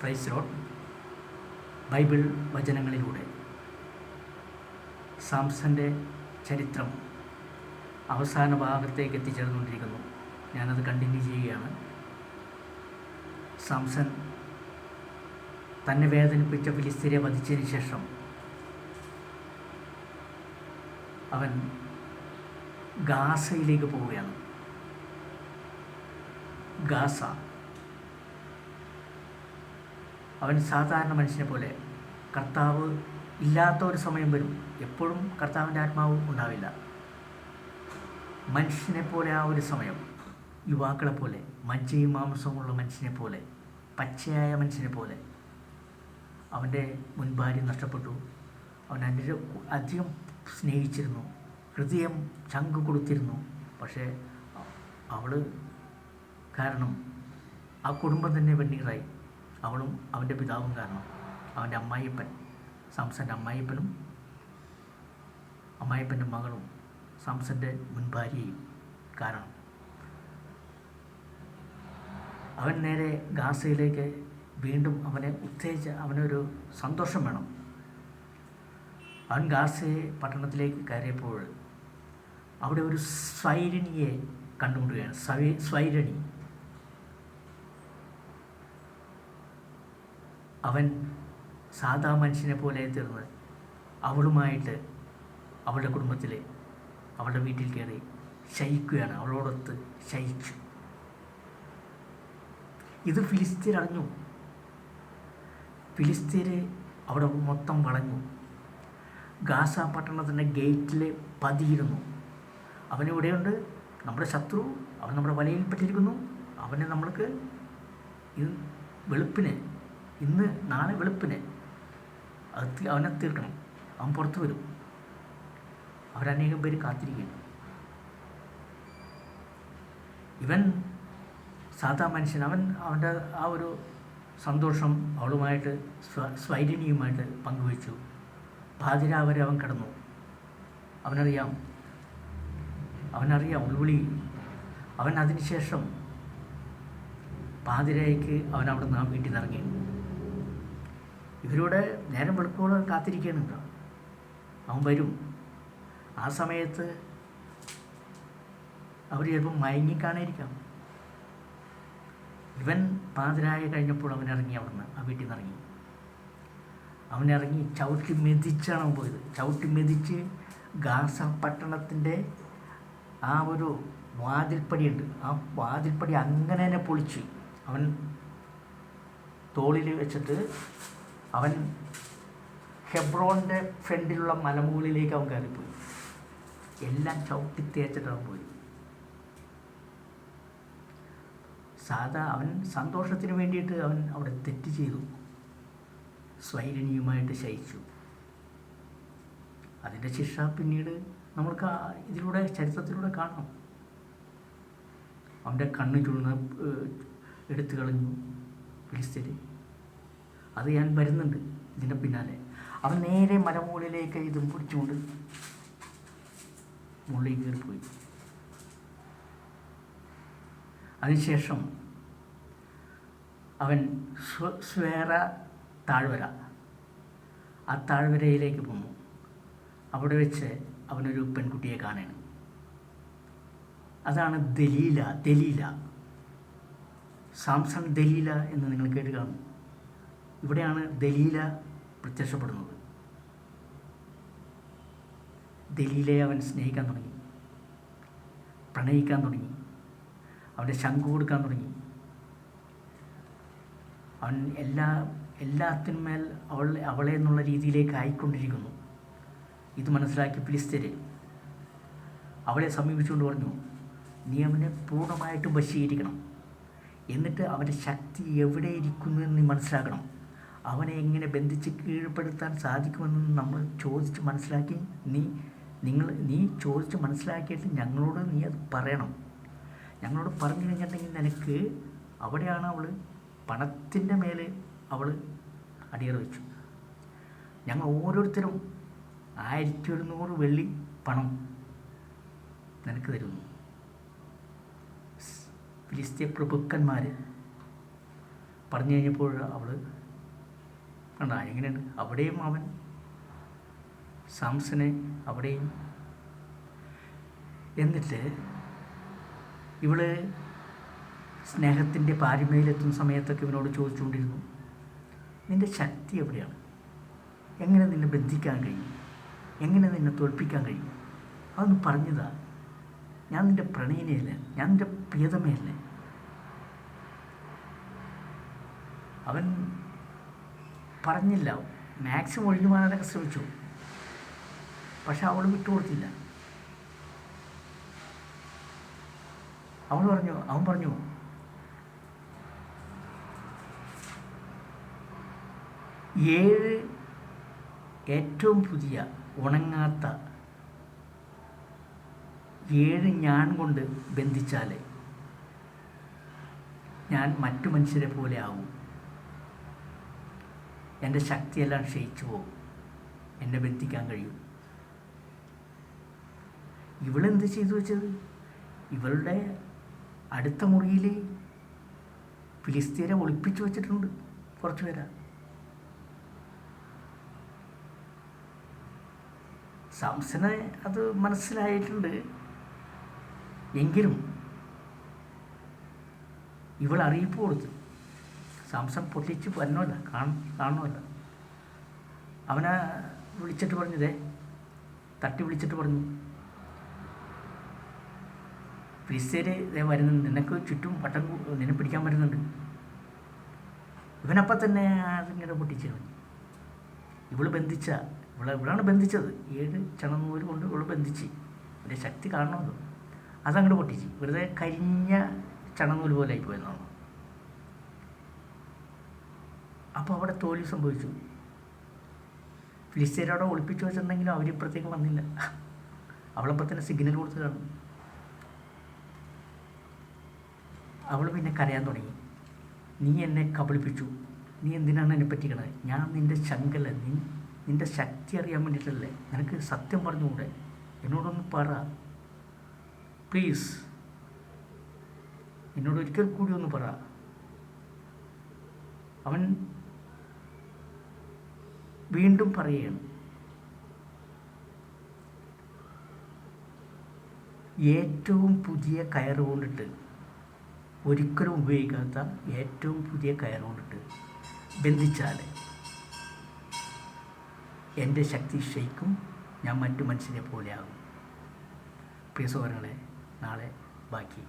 പ്രൈസ്ലോൺ Bible വചനങ്ങളിലൂടെ. സാംസന്റെ ചരിത്രം അവസാന ഭാഗത്തേക്ക് എത്തിച്ചേർന്നുകൊണ്ടിരിക്കുന്നു. ഞാനത് കണ്ടിന്യൂ ചെയ്യുകയാണ്. സാംസൺ തന്നെ വേദനിപ്പിച്ച ഫിലിസ്തീനെ വധിച്ചതിന് ശേഷം അവൻ ഗാസയിലേക്ക് പോവുകയാണ്. ഗാസ അവൻ സാധാരണ മനുഷ്യനെ പോലെ കർത്താവ് ഇല്ലാത്ത ഒരു സമയം വരും. എപ്പോഴും കർത്താവിന്റെ ആത്മാവ് ഉണ്ടാവില്ല. മനുഷ്യനെ പോലെ ആ ഒരു സമയം യുവാക്കളെ പോലെ മജ്ജയും മാംസവുമുള്ള മനുഷ്യനെ പോലെ പച്ചയായ മനുഷ്യനെ പോലെ അവന്റെ മുൻഭാര്യ നഷ്ടപ്പെട്ടു. അവൻ അതിന്റെ അധികം സ്നേഹിച്ചിരുന്നു. ഹൃദയം ചങ്ക് കൊടുത്തിരുന്നു. പക്ഷേ അവൾ കാരണം ആ കുടുംബം തന്നെ വെണ്ണീറായി. അവളും അവന്റെ പിതാവും കാരണം. അവന്റെ അമ്മായിപ്പൻ സാംസന്റെ അമ്മായിപ്പനും അമ്മായിപ്പന്റെ മകളും സാംസന്റെ മുൻഭാര്യയും കാരണം. അവൻ നേരെ ഗാസയിലേക്ക് വീണ്ടും അവനെ ഉത്തേജിച്ച് അവനൊരു സന്തോഷം വേണം. അവൻ ഗാസയെ പട്ടണത്തിലേക്ക് കയറിയപ്പോൾ അവിടെ ഒരു സ്വൈരണിയെ കണ്ടുമുട്ടുകയാണ്. സ്വൈ സ്വൈരണി. അവൻ സാധാ മനുഷ്യനെ പോലെ തീർന്ന്. അവളുമായിട്ട് അവളുടെ കുടുംബത്തിൽ അവളുടെ വീട്ടിൽ കയറി ശയിക്കുകയാണ്. അവളോടൊത്ത് ശയിച്ചു. ഇത് ഫിലിസ്തീൻ അറിഞ്ഞു. ഫിലിസ്തീന് അവിടെ മൊത്തം വളഞ്ഞു. ഗാസ പട്ടണത്തിന്റെ ഗേറ്റിൽ പതിയിരുന്നു. അവനിവിടെയുണ്ട് നമ്മുടെ ശത്രു. അവൻ നമ്മുടെ വലയിൽപ്പെട്ടിരിക്കുന്നു അവനെ നമ്മൾക്ക് വെളുപ്പിന് ഇന്ന് നാളെ വെളുപ്പിന് അത് അവനെ തീർക്കണം. അവൻ പുറത്ത് വരും. അവരനേകം പേര് കാത്തിരിക്കുന്നു. ഇവൻ സാധാ മനുഷ്യൻ. അവൻ അവന്റെ ആ ഒരു സന്തോഷം അവളുമായിട്ട് സ്വ സ്വൈരിണിയുമായിട്ട് പങ്കുവച്ചു. പാതിര അവൻ കിടന്നു. അവനറിയാം. അവനറിയാം ഉൾവിളി. അവൻ അതിനുശേഷം പാതിരയ്ക്ക് അവൻ അവിടെ നിന്ന് വീട്ടിൽ നിന്ന് ഇറങ്ങി. ഇവരോട് നേരം വെളുപ്പോളം കാത്തിരിക്കുകയാണ് അവൻ വരും. ആ സമയത്ത് അവർ ചിലപ്പോൾ മയങ്ങിക്കാണേരിക്കാം ഇവൻ പാതിരായ കഴിഞ്ഞപ്പോൾ അവൻ ഇറങ്ങി അവിടുന്ന്. ആ വീട്ടിൽ നിന്ന് ഇറങ്ങി. അവൻ ഇറങ്ങി ചവിട്ടി മെതിച്ചാണ് അവൻ പോയത്. ചവിട്ടി മെതിച്ച് ഗാസ പട്ടണത്തിന്റെ ആ ഒരു വാതിൽപ്പടിയുണ്ട്. ആ വാതിൽപ്പടി അങ്ങനെ തന്നെ പൊളിച്ച് അവൻ തോളിൽ വെച്ചിട്ട് അവൻ ഹെബ്രോന്റെ ഫ്രണ്ടിലുള്ള മലമുകളിലേക്ക് അവൻ കയറിപ്പോയി. എല്ലാം ചവിട്ടി തേച്ചിട്ട് അവൻ പോയി സാധാ അവൻ സന്തോഷത്തിന് വേണ്ടിയിട്ട് അവൻ അവിടെ തെറ്റ് ചെയ്തു. സ്വൈരണിയുമായിട്ട് ശയിച്ചു. അതിന്റെ ശിക്ഷ പിന്നീട് നമ്മൾക്ക് ഇതിലൂടെ ചരിത്രത്തിലൂടെ കാണാം. അവന്റെ കണ്ണ് ചുഴുന്ന എടുത്തു കളഞ്ഞു ഫിലിസ്തീന് അത് ഞാൻ വരുന്നുണ്ട് ഇതിന്റെ പിന്നാലെ. അവൻ നേരെ മലമുകളിലേക്ക് ഇതും പിടിച്ചുകൊണ്ട് മുകളിൽ കയറിപ്പോയി അതിനുശേഷം അവൻ സ്വ സ്വേറ താഴ്വര. ആ താഴ്വരയിലേക്ക് പോന്നു. അവിടെ വെച്ച് അവനൊരു പെൺകുട്ടിയെ കാണുകയാണ് അതാണ് ദലീല ദലീല. സാംസൺ ദലീല എന്ന് നിങ്ങൾ കേട്ട് കാണും. ഇവിടെയാണ് ദലീല പ്രത്യക്ഷപ്പെടുന്നത്. ദലീലയെ അവൻ സ്നേഹിക്കാൻ തുടങ്ങി. പ്രണയിക്കാൻ തുടങ്ങി. അവന്റെ ശംഖു കൊടുക്കാൻ തുടങ്ങി. അവൻ എല്ലാ എല്ലാത്തിന്മേൽ അവൾ അവളെ എന്നുള്ള രീതിയിലേക്ക് ആയിക്കൊണ്ടിരിക്കുന്നു. ഇത് മനസ്സിലാക്കി പിലിസ്ഥര് അവളെ സമീപിച്ചുകൊണ്ട് പറഞ്ഞു നീ അവനെ പൂർണമായിട്ടും വശീകരിക്കണം. എന്നിട്ട് അവന്റെ ശക്തി എവിടെ ഇരിക്കുന്നു എന്ന് മനസ്സിലാക്കണം. അവനെ എങ്ങനെ ബന്ധിച്ച് കീഴ്പ്പെടുത്താൻ സാധിക്കുമെന്ന് നമ്മൾ ചോദിച്ച് മനസ്സിലാക്കി നീ നിങ്ങൾ നീ ചോദിച്ച് മനസ്സിലാക്കിയിട്ട് ഞങ്ങളോട് നീ അത് പറയണം. ഞങ്ങളോട് പറഞ്ഞു കഴിഞ്ഞിട്ടുണ്ടെങ്കിൽ നിനക്ക് അവിടെയാണ് അവൾ പണത്തിന്റെ മേലെ അവൾ അടിയറ വെച്ചു ഞങ്ങൾ ഓരോരുത്തരും ആയിരത്തി ഒരുന്നൂറ് വെള്ളി പണം നിനക്ക് തരുന്നു. ഫിലിസ്തീയ പ്രഭുക്കന്മാർ പറഞ്ഞു കഴിഞ്ഞപ്പോൾ അവൾ കണ്ട എങ്ങനെയുണ്ട്? അവിടെയും അവൻ സാംസനെ അവിടെയും എന്നിട്ട് ഇവൾ സ്നേഹത്തിന്റെ പാരിമയിലെത്തുന്ന സമയത്തൊക്കെ ഇവനോട് ചോദിച്ചുകൊണ്ടിരുന്നു നിന്റെ ശക്തി എവിടെയാണ്? എങ്ങനെ നിന്നെ ബന്ധിക്കാൻ കഴിയും? എങ്ങനെ നിന്നെ തോൽപ്പിക്കാൻ കഴിയും? അതൊന്ന് പറഞ്ഞതാ. ഞാൻ നിന്റെ പ്രണയിനിയല്ലേ? ഞാൻ നിന്റെ പ്രിയതമയല്ലേ? അവൻ പറഞ്ഞില്ല. മാക്സിമം ഒഴിഞ്ഞു പോകാനൊക്കെ ശ്രമിച്ചു. പക്ഷെ അവൾ വിട്ടുകൊടുത്തില്ല അവൾ പറഞ്ഞു അവൻ പറഞ്ഞു ഏഴ് ഏറ്റവും പുതിയ ഉണങ്ങാത്ത ഏഴ് ഞാൻ കൊണ്ട് ബന്ധിച്ചാൽ ഞാൻ മറ്റു മനുഷ്യരെ പോലെ ആവും. എന്റെ ശക്തിയെല്ലാം ക്ഷയിച്ചു പോകും. എന്നെ ബന്ധിക്കാൻ കഴിയും. ഇവളെന്ത് ചെയ്തു വെച്ചത്? ഇവളുടെ അടുത്ത മുറിയിൽ ഫിലിസ്തീനെ ഒളിപ്പിച്ചു വെച്ചിട്ടുണ്ട് കുറച്ച് പേരാ. സാംസനെ അത് മനസ്സിലായിട്ടുണ്ട്. എങ്കിലും ഇവൾ അറിയിപ്പ് കൊടുത്തു. സാംസൺ പൊട്ടിച്ച് വന്നല്ല കാണും കാണുമല്ല അവനെ വിളിച്ചിട്ട് പറഞ്ഞതേ തട്ടി വിളിച്ചിട്ട് പറഞ്ഞു. ഫിലിസ്തീര് ഇതേ വരുന്നുണ്ട് നിനക്ക് ചുറ്റും പട്ടം നിന്നെ പിടിക്കാൻ വരുന്നുണ്ട്. ഇവനപ്പം തന്നെ അതിങ്ങനെ പൊട്ടിച്ച് ഇവൾ ബന്ധിച്ച ഇവളെ ഇവളാണ് ബന്ധിച്ചത്. ഏഴ് ചണനൂൽ കൊണ്ട് ഇവൾ ബന്ധിച്ച്. എന്റെ ശക്തി കാണണമല്ലോ. അതങ്ങോട്ട് പൊട്ടിച്ച്. വെറുതെ കരിഞ്ഞ ചണനൂൽ പോലെ ആയിപ്പോയെന്നാണ് അപ്പോൾ അവിടെ തോൽവി സംഭവിച്ചു. ഫിലിസ്തീനോടെ ഒളിപ്പിച്ചു വെച്ചിട്ടുണ്ടെങ്കിലും അവർ ഇപ്പുറത്തേക്ക് വന്നില്ല. അവളപ്പോൾ തന്നെ സിഗ്നൽ കൊടുത്ത് കാണും. അവൾ പിന്നെ കരയാൻ തുടങ്ങി. നീ എന്നെ കബളിപ്പിച്ചു. നീ എന്തിനാണ് എന്നെ പറ്റിക്കണത് ഞാൻ നിന്റെ ശങ്കല നീ നിന്റെ ശക്തി അറിയാൻ വേണ്ടിയിട്ടല്ലേ. നിനക്ക് സത്യം പറഞ്ഞുകൂടെ? എന്നോടൊന്ന് പറ. പ്ലീസ് എന്നോട് ഒരിക്കൽ കൂടി ഒന്ന് പറ. അവൻ വീണ്ടും പറയുകയാണ് ഏറ്റവും പുതിയ കയറ് കൊണ്ടിട്ട് ഒരിക്കലും ഉപയോഗിക്കാത്ത ഏറ്റവും പുതിയ കയറ് കൊണ്ടിട്ട് ബന്ധിച്ചാൽ എന്റെ ശക്തി ക്ഷയിക്കും ഞാൻ മറ്റു മനുഷ്യരെ പോലെയാകും. പ്രിയ സഹോദരങ്ങളെ നാളെ ബാക്കി.